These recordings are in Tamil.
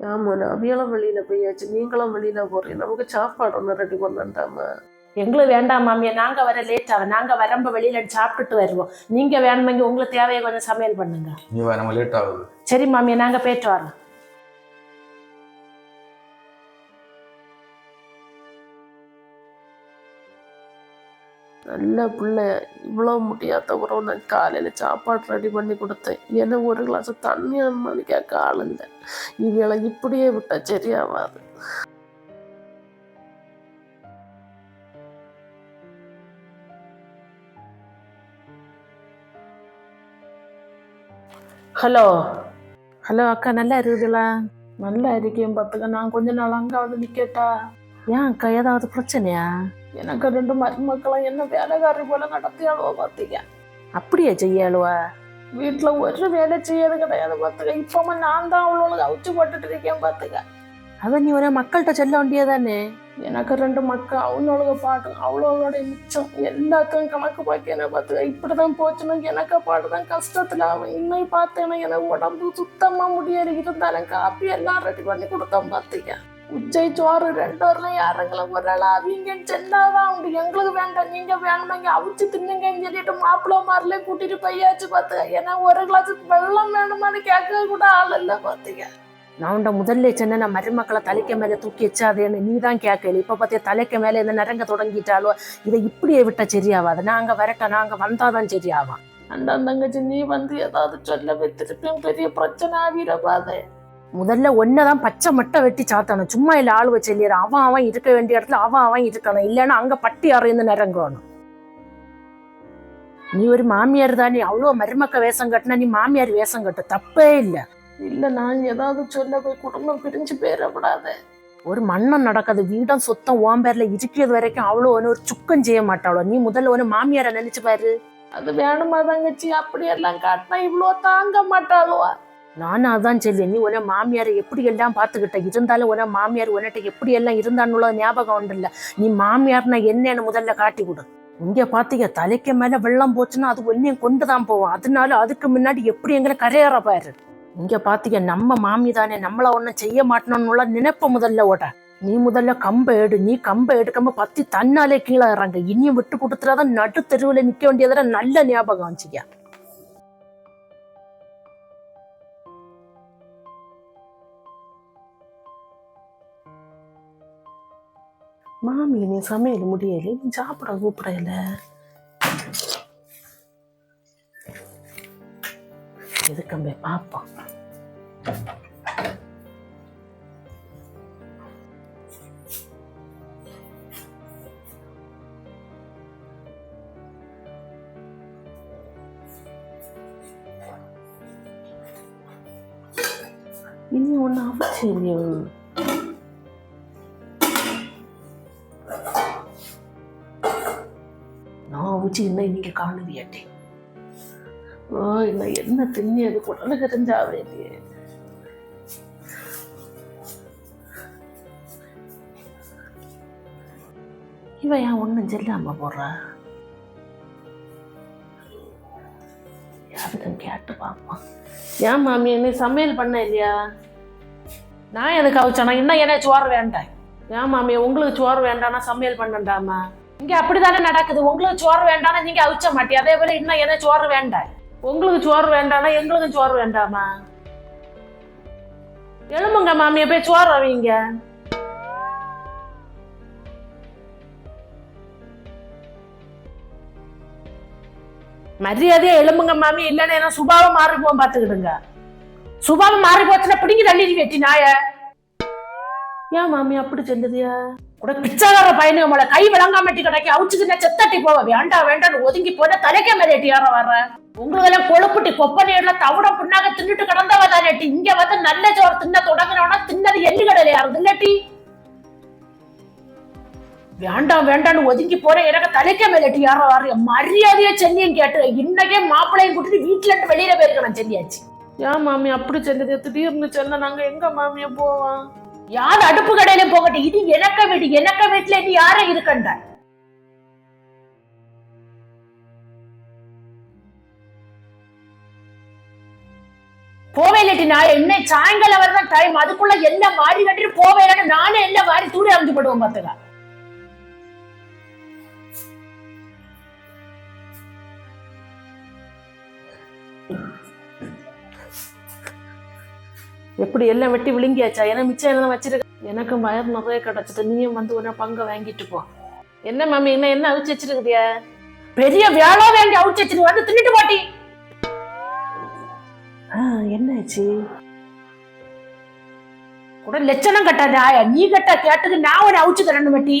ஆமாண்ணா அவியெல்லாம் வெளியில போயாச்சு. நீங்களும் வெளியில போறீங்க. நமக்கு சாப்பாடு ஒன்று ரெடி பண்ணண்டாமா? எங்களுக்கு வேண்டாம் மாமியா. நாங்க வர லேட் ஆகும். நாங்க வரம்ப வெளியில சாப்பிட்டுட்டு வருவோம். நீங்க வேணுமெங்க உங்களுக்கு தேவையை கொஞ்சம் சமையல் பண்ணுங்க. நீ வா நம்ம லேட் ஆகுது. சரி மாமியா நாங்க போயிட்டு வரோம். நல்ல பிள்ளை. இவ்வளோ முடியாத உறவு நான் காலையில் சாப்பாடு ரெடி பண்ணி கொடுத்தேன். ஏன்னா ஒரு கிளாஸ் தண்ணி அம்மானு கேட்க ஆளுங்க இவளை இப்படியே விட்டா சரியாவாது. ஹலோ. ஹலோ அக்கா நல்லா இருக்குதுங்களா நல்லா இருக்கேன் பார்த்துக்க. நான் கொஞ்ச நாள் அங்க வந்து நிக்கட்டா? ஏன் அக்கா ஏதாவது பிரச்சனையா? எனக்கு ரெண்டு மருமக்களும் என்ன வேலைக்காரி போல நடத்தியாளுவோ பார்த்தீங்க அப்படியே செய்யாளுவா? வீட்டுல ஒரு வேலை செய்யறது கிடையாது பார்த்துக்க இப்பமா நான் தான் அவ்வளோ அவிச்சு போட்டுட்டு இருக்கேன் பார்த்துக்க அதை நீ ஒரே மக்கள்கிட்ட சொல்ல வேண்டியதானே? எனக்கு ரெண்டு மக்கள் அவனோட பாட்டு அவளோட மிச்சம் எல்லாத்தையும் கணக்கு பார்க்கணும் பார்த்துக்க இப்படிதான் போச்சுன்னா எனக்கு பாடுதான் கஷ்டத்துல. அவன் இன்னும் பார்த்தேன்னா எனக்கு உடம்பு சுத்தமா முடியாது இருந்தாலும் காப்பி எல்லாம் ரெடி பண்ணி கொடுத்தான் பார்த்துக்க உச்சை சோறு ரெண்டு வரலாம் யாருங்களும் ஒரு ஆள் அவங்க செல்லாதான் உண்டு. எங்களுக்கு வேண்டாம். நீங்க வேணுமாங்க அவிச்சு தின்னுங்கன்னு சொல்லிட்டு மாப்பிள்ளை மாரிலே கூட்டிட்டு போயாச்சு பார்த்துக்க. ஏன்னா ஒரு கிளாஸ் வெள்ளம் வேணுமான்னு கேட்க கூட ஆள் இல்லை பார்த்துக்க. நான் உண்ட முதல்ல சொன்ன மருமக்களை தலைக்க மேலே தூக்கி வச்சாதேன்னு. நீ தான் கேட்கல. இப்போ பார்த்தியா தலைக்க மேலே என்ன நிறங்க தொடங்கிட்டாலோ இதை இப்படியே விட்டா சரியாவாது. நாங்கள் வரட்ட நாங்கள் வந்தாதான் சரியாவான். அந்த தங்கச்சி நீ வந்து ஏதாவது சொல்ல வைத்திருப்பேன். பெரிய பிரச்சனை ஆகிடப்பாதே முதல்ல ஒன்னதான் பச்சை மட்டை வெட்டி சாத்தணும். சும்மா இல்லை ஆள் வச்சு இல்லையா? அவன் அவன் இருக்க வேண்டிய இடத்துல அவன் அவன் இருக்கணும். இல்லைன்னா அங்கே பட்டி அறையிருந்து நிறங்கணும் நீ ஒரு மாமியார் தானே. அவ்வளோ மருமக்க வேஷம் கட்டினா நீ மாமியார் வேஷம் கட்டு தப்பே இல்லை. இல்ல நான் ஏதாவது சொல்ல போய் குடும்பம் பிரிஞ்சு போயிடக்கூடாது ஒரு மண்ணம் நடக்காது. வீடும் சொத்தம் ஓம்பேர்ல இருக்கிறது வரைக்கும் அவ்வளோ ஒன்று ஒரு சுக்கம் செய்ய மாட்டாளோ? நீ முதல்ல ஒரு மாமியாரை நினைச்சு பாரு. அது வேணுமா தங்கச்சி? அப்படியெல்லாம் காட்டினா இவ்வளோ தாங்க மாட்டாளுவா? நானும் அதான் சொல்லி நீ உன மாமியாரை எப்படி எல்லாம் பார்த்துக்கிட்ட? இருந்தாலும் உன மாமியார் உன்கிட்ட எப்படி எல்லாம் இருந்தான்னு ஞாபகம் உண்டுல்ல நீ மாமியார்னா என்னன்னு முதல்ல காட்டி கொடு. இங்கே பார்த்தீங்க தலைக்கு மேலே வெள்ளம் போச்சுன்னா அது ஒன்றையும் கொண்டு தான் போவோம். அதனால அதுக்கு முன்னாடி எப்படி எங்களை கரையேற பாரு. இங்கே பார்த்தீங்க நம்ம மாமி தானே. நம்மளை ஒன்றும் செய்ய மாட்டோம்னு நினைப்ப முதல்ல ஓட. நீ முதல்ல கம்பை எடு. நீ கம்பை எடுக்காம பத்தி தன்னாலே கீழே இறங்க. இனியும் விட்டு கொடுத்துறாதான் நடு தெருவில் நிற்க வேண்டியதுல நல்ல ஞாபகம் வச்சுக்க மாமி நீ சமையல் முடியல. நீ சாப்பிட கூப்பிடல. எதுக்கம்பே பார்ப்போம் இனி ஒன்று அவசியம் நான் வச்சு என்ன இன்னைக்கு காணுதியாட்டே ஓ என்ன திண்ணி அது குடல கரைஞ்சாவே இல்லையே இவன் ஏன் ஒன்றும் செல்லாம போடுறா யாருக்கும் கேட்டு பார்ப்போம் ஏன் மாமி என்ன சமையல் பண்ண இல்லையா? நான் எனக்கு அவிச்சேனா? இன்னும் என்ன சோறு வேண்டாம் ஏன் மாமி உங்களுக்கு சோறு வேண்டாம்னா சமையல் பண்ணண்டாமா? இங்க அப்படிதானே நடக்குது. உங்களுக்கு சோறு வேண்டாம்னா நீங்க அவிச்ச மாட்டியா? அதே போல இன்னும் என்ன சோறு வேண்டாம்? உங்களுக்கு சோறு வேண்டாம்னா எங்களுக்கும் சோறு வேண்டாமா? எழும்புங்க மாமியை போய் சோறு அவிங்க. மரியாதையா எலும்புங்க மாமி இல்லைன்னா என்ன சுபாவம் மாறி போவோம் பாத்துக்கிடுங்க சுபாவம் மாறி போச்சுன்னா பிடிங்கி தள்ளி வெட்டி நாய ஏன் மாமி அப்படி செல்லுதியா கூட பிச்சைக்கார பையனு உங்களை கை விளங்காமட்டி கிடைக்க அவுச்சுக்கிட்ட செத்தட்டி போவ? வேண்டாம் வேண்டாம் ஒதுங்கி போன தலைக்க மேலே ஏற வர்ற? உங்களெல்லாம் கொழுப்புட்டி கொப்பனையில தவிட புண்ணாக தின்னுட்டு கிடந்தவ தானேட்டி இங்க வந்து நல்ல சோறு தின்ன தொடங்கினோன்னா தின்னது எள்ளு கடையில யாரும் இல்லட்டி? வேண்டாம் வேண்டாம்னு ஒதுங்கி போற எனக்கு தலைக்க மேல எட்டி வர வர்ற. மரியாதையா சென்னியும் கேட்டு இன்னைக்கே மாப்பிள்ளையும் கூட்டிட்டு வீட்டுல இருந்து வெளியில போயிருக்கணும் சென்னியாச்சு. ஏன் மாமி அப்படி சென்னது திடீர்னு சென்ன நாங்க எங்க மாமியா போவோம்? யார் அடுப்பு கடையில போகட்டும். இது எனக்க வீடு எனக்க வீட்டுல நீ யாரே இருக்கண்ட போவேலட்டி நான் என்ன சாயங்காலம் வரதான் டைம் அதுக்குள்ள என்ன மாறி கட்டிட்டு போவேலன்னு நானே என்ன வாரி தூடி அமைஞ்சு போடுவோம் பாத்துக்க எப்படி எல்லாம் வெட்டி விழுங்கியாச்சா? ஏன்னா மிச்சம் என்ன வச்சிருக்க எனக்கும் வயர் நிறைய கிடச்சிட்டு நீயும் வந்து உடனே பங்கை வாங்கிட்டு போ. என்ன மாமி என்ன என்ன அவிச்சு வச்சிருக்குதியா பெரிய வேளா வேண்டி அவிச்சு வச்சிருக்கு வந்து தின்னுட்டு பாட்டி. என்னாச்சு? கூட லட்சணம் கட்டாத நீ கட்டா கேட்டது நான் ஒரு அவிச்சு தரணும் மட்டி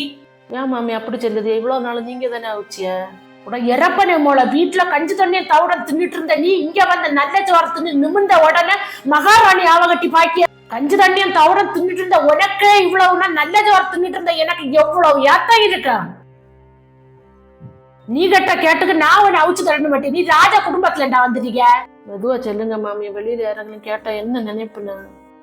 ஏன் மாமி அப்படி சொல்லுது? இவ்வளவு நாள் நீங்க தானே அவிச்சியா? உட இறப்பனே மூல வீட்டுல கஞ்சி தண்ணியை தவிர தின்னுட்டு இருந்த நீ இங்க வந்த நல்ல சோற தின்னு நிமிர்ந்த உடனே மகாராணி ஆவகட்டி பாக்கிய கஞ்சி தண்ணியும் தவிர தின்னுட்டு இருந்த உனக்கே இவ்வளவுனா நல்ல ஜோரம் தின்னுட்டு இருந்த எனக்கு எவ்வளவு ஏத்தம் இருக்கா? நீ கட்ட கேட்டுக்கு நான் உன்னை அவிச்சு தரணும் மாட்டேன். நீ ராஜா குடும்பத்துல என்ன வந்துட்டீங்க மெதுவா செல்லுங்க மாமி. வெளியில யாராங்களும் கேட்டா என்ன நினைப்புல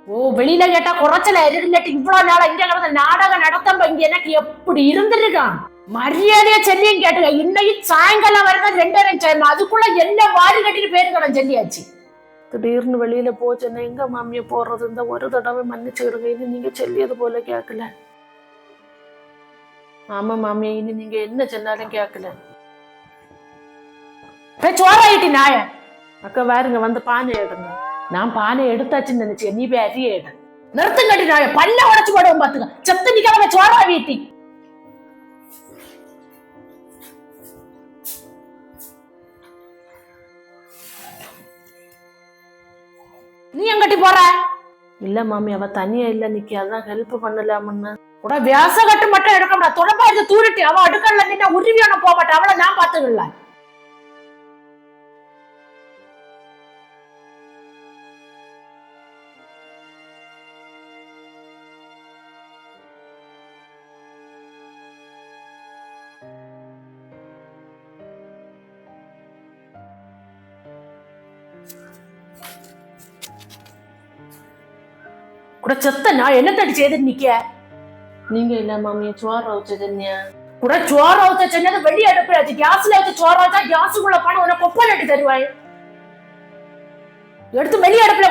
ஓ வெளியில கேட்டா குறைச்சல இருக்கு இல்லாட்டி இவ்வளவு நாளா இங்க கிடந்த நாடகம் நடத்தம்ப இங்க எனக்கு எப்படி இருந்திருக்கான்? மரியாதையா செல்லியும் கேட்டுக்க. இன்னைக்கு சாயங்காலம் வரதான் ரெண்டரை டைம் அதுக்குள்ள என்ன வாரி கட்டிட்டு போயிருக்கணும் சொல்லியாச்சு திடீர்னு வெளியில போச்சுன்னா எங்க மாமிய போடுறது? இந்த ஒரு தடவை மன்னிச்சுக்கிடுங்க இது நீங்க சொல்லியது போல கேட்கல. ஆமா மாமியா இனி நீங்க என்ன சொன்னாலும் கேட்கல. சோறாயிட்டி நாய. அக்கா வேறுங்க வந்து பானை எடுங்க. நான் பானை எடுத்தாச்சுன்னு நினைச்சேன். நீ போய் அரிய எடு. நிறுத்துங்கடி நாய. பல்ல உடைச்சு போடுவோம் பாத்துக்க. செத்து நிக்காம சோறா வீட்டி நீ எங்கட்டி போற? இல்ல மாமி அவ தனியா இல்ல நிக்கி அதான் ஹெல்ப் பண்ணலாம்னு கூட வியாச கட்டு மட்டும் எடுக்க மாட்டா தொடப்பா எடுத்து தூரிட்டு அவ அடுக்கல நின்னா உருவியான போக மாட்டா. அவளை நான் பாத்துக்கல கூட செத்த நான் என்னத்தடி செய்து நிக்க நீங்க இல்ல மாமிய சோற வச்சதுன்யா கூட சோற வச்ச சொன்னது வெளி அடுப்புல வச்சு கேஸ்ல வச்சு சோற வச்சா கேஸுக்குள்ள பணம் உனக்கு கொப்பல் நட்டு தருவாய். எடுத்து வெளி அடுப்புல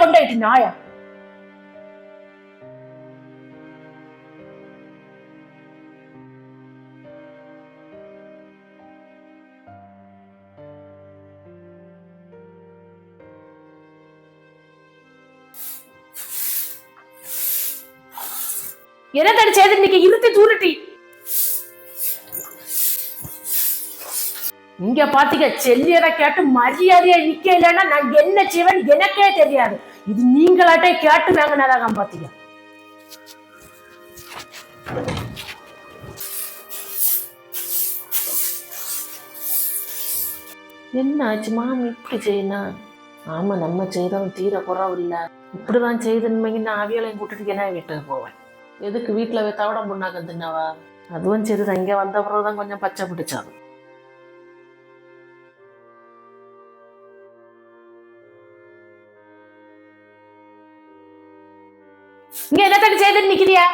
என்ன போயிட்டு நாயா செய்து இன்னைக்கு இருத்தி தூரட்டி? இங்க பாத்தீங்க செல்லியரை கேட்டு மரியாதையா நிக்க இல்லைன்னா நான் என்ன செய்வேன் எனக்கே தெரியாது. இது நீங்களாட்டே கேட்டு வாங்கினதாக பாத்தீங்க. என்ன ஆச்சு மாமி? இப்படி செய்யணும் ஆமா நம்ம செய்தோம் தீர குறவு இல்ல. இப்படிதான் செய்தன்மைக்கு நான் அவியலையும் கூட்டிட்டு என்ன வீட்டுக்கு போவேன். எதுக்கு வீட்டில் போய் தவட தின்னவா அதுவும் சரிதான் இங்கே வந்த பிறகு தான் கொஞ்சம் பச்சை பிடிச்சது இங்க என்னத்தடி செய்து நிக்கிறியா?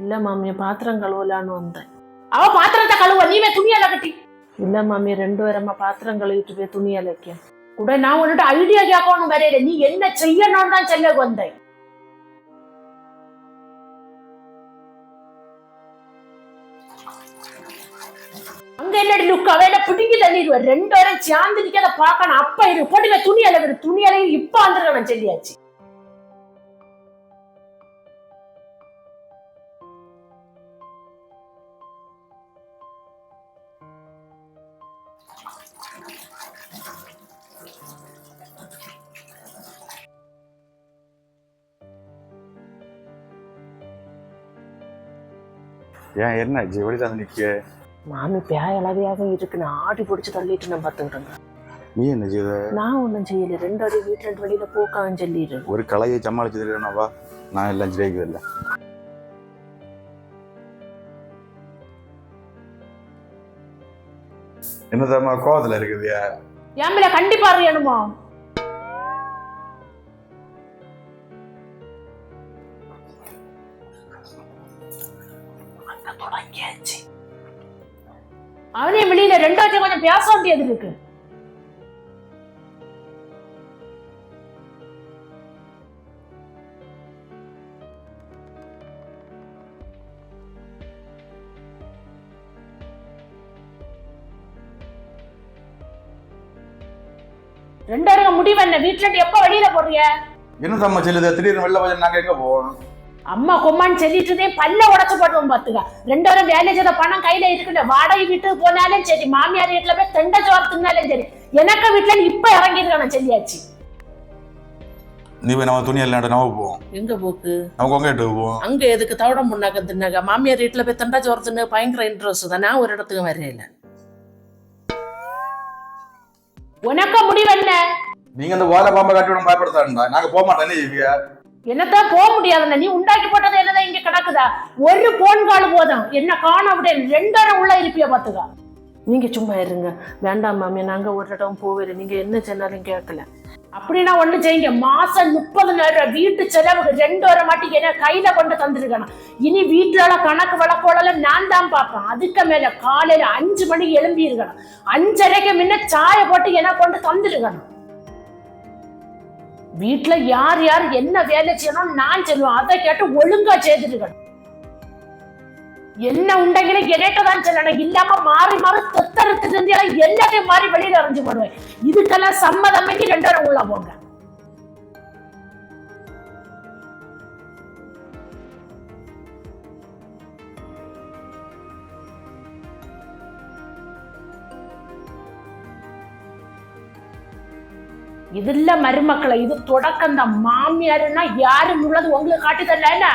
இல்ல மாமிய பாத்திரம் கழுவலான்னு வந்தேன். அவ பாத்திரத்தை கழுவ நீவே துணி கட்டி. இல்ல மாமி ரெண்டு பேரம்மா பாத்திரம் கழுவிட்டு போய் துணி அலைக்க கூட நான் உன்கிட்ட ஐடியா கேட்கணும் வரையில நீ என்ன செய்யணும்னு தான் செல்ல வந்தேன். அங்க என்னடி லுக் அவையில பிடுங்கி தள்ளிடுவேன் ரெண்டு வரை சேர்ந்து நிக்காத பார்க்கணும். அப்ப இரு போட்டுக்க துணி அளவு துணி அளவு இப்ப வந்துருக்கணும் சொல்லியாச்சு. ஏன் என்ன வெளியில தான் நிற்க மாமி பேயளவையாக இருக்கு. நான் ஆடி பிடிச்சு தள்ளிட்டு நான் பார்த்துக்கிட்டேங்க. நீ என்ன செய்த? நான் ஒன்றும் செய்யல. ரெண்டு அடி வீட்டு ரெண்டு வெளியில போக்கான்னு சொல்லிடு. ஒரு கலையை சமாளிச்சது இல்லைனாவா நான் எல்லாம் ஜெயிக்கிறது இல்லை. என்னதாம்மா கோவத்துல இருக்குதுயா என் மேல கண்டிப்பா அறியணுமா? நான் பேச வேண்டியது இருக்கு. ரெண்டாயிரம் முடிவு என்ன? வீட்டுல எப்ப வெளியில போறீங்க? என்ன சம்மா செல்லுது? திடீர்னு வெளில போய் நாங்க எங்க போவோம் அம்மா கொம்மான்னு சொல்லிட்டுதே பல்ல உடச்சு போட்டுவோம் பாத்துக்க ரெண்டு பேரும் வேலை செய்த பணம் கையில இருக்குல்ல. வாடகை வீட்டுக்கு போனாலும் சரி மாமியார் வீட்டுல போய் தெண்ட சோறு தின்னாலும் சரி எனக்கு வீட்டுல இருந்து இப்ப இறங்கிருக்கான சொல்லியாச்சு. நீ போய் நம்ம துணி எல்லாம் நம்ம போவோம் எங்க போக்கு? நம்ம கொங்க இட்டு போவோம் அங்க எதுக்கு தவிடம் முன்னாக்க தின்னாங்க மாமியார் வீட்டுல போய் தண்டா சோறு தின்னு பயங்கர இன்ட்ரெஸ்ட் தான். நான் ஒரு இடத்துக்கு வரையில. உனக்க முடிவு என்ன? நீங்க அந்த வாழை பாம்பை கட்டி விட பயப்படுத்தாண்டா நாங்க போக மாட்டோம். என்ன செய்வீங்க? என்னத்தான் போக முடியாதுல்ல நீ உண்டாக்கி போட்டது என்னதான் இங்க கிடக்குதா? ஒரு போன் கால் போதும். என்ன காண விட ரெண்டரை உள்ள இருப்பிய பாத்துக்கா நீங்க சும்மா இருங்க. வேண்டாம் மாமி நாங்க ஒரு இடம் போவேல நீங்க என்ன சொன்னாலும் கேட்கல. அப்படின்னா ஒண்ணு செய்யுங்க. மாசம் முப்பதுனாயிரம் வீட்டு செலவுக்கு ரெண்டு வர மாட்டேங்க என்ன கையில கொண்டு தந்துருக்கணும். இனி வீட்டுல கணக்கு வழக்கோட நான் தான் பார்ப்பேன். அதுக்கு மேல காலையில அஞ்சு மணிக்கு எழும்பி இருக்கணும். அஞ்சரைக்கு முன்ன சாய போட்டு என்ன கொண்டு தந்துருக்கணும். வீட்டில் யார் யார் என்ன வேலை செய்யணும் நான் சொல்லுவேன். அதை கேட்டு ஒழுங்கா செய்திருக்கணும் என்ன உண்டங்களும் கேட்டதான் சொல்லணும். இல்லாம மாறி மாறி தொத்தரத்துக்கு இருந்து எல்லாத்தையும் மாறி வெளியில அரைஞ்சு போடுவேன். இதுக்கெல்லாம் சம்மதம் ரெண்டு பேரும் உள்ள போங்க. இது இல்ல மருமக்களை இது தொடக்கம் தான். மாமியாருன்னா யாரும் உள்ளது உங்களுக்கு காட்டி தரல என்ன?